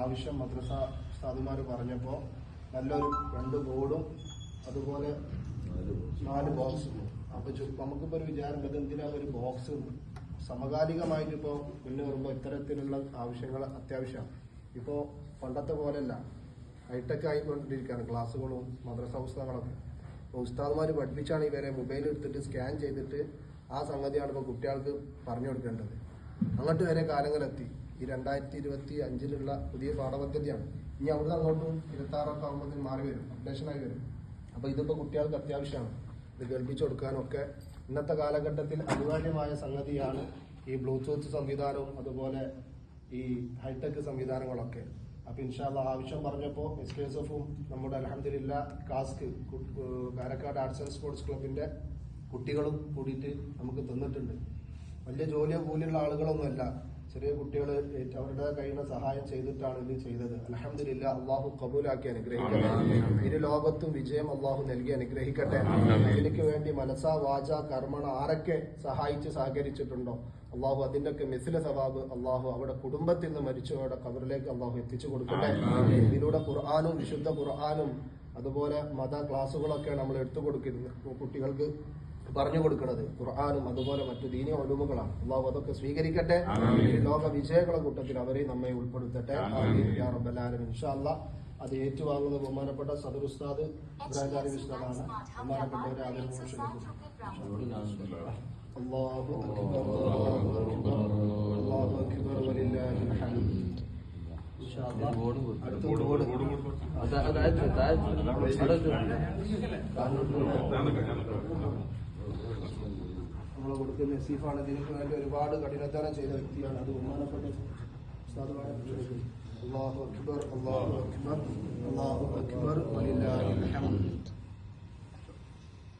ആവശ്യം മദ്രസ ഉസ്താദുമാർ പറഞ്ഞപ്പോൾ നല്ലൊരു രണ്ട് ബോർഡും അതുപോലെ നാല് ബോക്സും അപ്പോൾ ചു- നമുക്കിപ്പോ ഒരു വിചാരം ഇത് എന്തിനാ ഒരു ബോക്സ് സമകാലികമായിട്ട് ഇപ്പോൾ മുന്നേറുമ്പോൾ ഇത്തരത്തിലുള്ള ആവശ്യങ്ങൾ അത്യാവശ്യമാണ് ഇപ്പോൾ പണ്ടത്തെ പോലെയല്ല. ഹൈടെക് ആയിക്കൊണ്ടിരിക്കുകയാണ് ക്ലാസ്സുകളും മദ്രസ പുസ്തകങ്ങളൊക്കെ. അപ്പോൾ ഉസ്താദ്മാർ പഠിപ്പിച്ചാണ് ഇവരെ മൊബൈൽ എടുത്തിട്ട് സ്കാൻ ചെയ്തിട്ട് ആ സംഗതിയാണ് ഇപ്പോൾ കുട്ടികൾക്ക് പറഞ്ഞു കൊടുക്കേണ്ടത്. അങ്ങോട്ട് വരെ കാലങ്ങളെത്തി. ഈ രണ്ടായിരത്തി ഇരുപത്തി അഞ്ചിലുള്ള പുതിയ പാഠപദ്ധതിയാണ്. ഇനി അവിടുന്ന് അങ്ങോട്ടും ഇരുപത്തി ആറൊക്കെ ആകുമ്പോൾ മാറി വരും അപ്ഡേഷനായി വരും. അപ്പോൾ ഇതിപ്പോൾ കുട്ടികൾക്ക് അത്യാവശ്യമാണ്. ഇത് കേൾപ്പിച്ചു കൊടുക്കാനൊക്കെ ഇന്നത്തെ കാലഘട്ടത്തിൽ അനിവാര്യമായ സംഗതിയാണ് ഈ ബ്ലൂടൂത്ത് സംവിധാനവും അതുപോലെ ഈ ഹൈടെക് സംവിധാനങ്ങളൊക്കെ. അപ്പൊ ഇൻഷാല്ല ആവശ്യം പറഞ്ഞപ്പോൾ എസ് കെ എസ് എഫും നമ്മുടെ അലഹമില്ല കാസ്ക് കാരക്കാട് ആർട്സ് ആൻഡ് സ്പോർട്സ് ക്ലബിന്റെ കുട്ടികളും കൂടിയിട്ട് നമുക്ക് തന്നിട്ടുണ്ട്. വലിയ ജോലിയോ കൂലിയുള്ള ആളുകളൊന്നുമല്ല. ചെറിയ കുട്ടികൾ അവരുടെ കഴിയുന്ന സഹായം ചെയ്തിട്ടാണ് ഇത് ചെയ്തത്. അലഹമില്ല അള്ളാഹു കബൂലാക്കി അനുഗ്രഹിക്കട്ടെ. ഇരു ലോകത്തും വിജയം അള്ളാഹു നൽകി അനുഗ്രഹിക്കട്ടെ. അതിലേക്ക് വേണ്ടി മനസ്സാ വാച കർമ്മണ ആരൊക്കെ സഹായിച്ച് സഹകരിച്ചിട്ടുണ്ടോ? അള്ളാഹു അതിന്റെ ഒക്കെ മിസില സവാബ് അള്ളാഹു അവിടെ കുടുംബത്തിൽ നിന്ന് മരിച്ചു. മരിച്ചവരുടെ കബറിലേക്ക് അള്ളാഹു എത്തിച്ചു കൊടുക്കട്ടെ. ഇതിലൂടെ ഖുർആാനും വിശുദ്ധ ഖുർആാനും അതുപോലെ മത ക്ലാസ്സുകളൊക്കെ നമ്മൾ എടുത്തു കൊടുക്കുന്നത് കുട്ടികൾക്ക് പറഞ്ഞു കൊടുക്കുന്നത് ഖുർആാനും അതുപോലെ മറ്റു ദീനിയ ഒഴിവുകളാണ് അള്ളാഹു അതൊക്കെ സ്വീകരിക്കട്ടെ ഈ ലോക വിജയങ്ങളുടെ കൂട്ടത്തിൽ അവരെ നമ്മെ ഉൾപ്പെടുത്തട്ടെ അത് ഏറ്റുവാങ്ങുന്നത് ബഹുമാനപ്പെട്ട സദർ ഉസ്താദ് ഇബ്രാഹിം ഉസ്താദാണ് ബഹുമാനപ്പെട്ടവരെ ആദരവ് അള്ളാഹു അക്ബർ അടുത്ത നമ്മൾ കൊടുക്കുന്ന നസീഫാണ്. ഇതിനു വേണ്ടി ഒരുപാട് കഠിനാധ്വാനം ചെയ്ത വ്യക്തിയാണ്. അത് ബഹുമാനപ്പെട്ട അള്ളാഹു അക്ബർ അള്ളാഹു അക്ബർ അള്ളാഹു അക്ബർ വലില്ലാഹിൽ ഹംദ്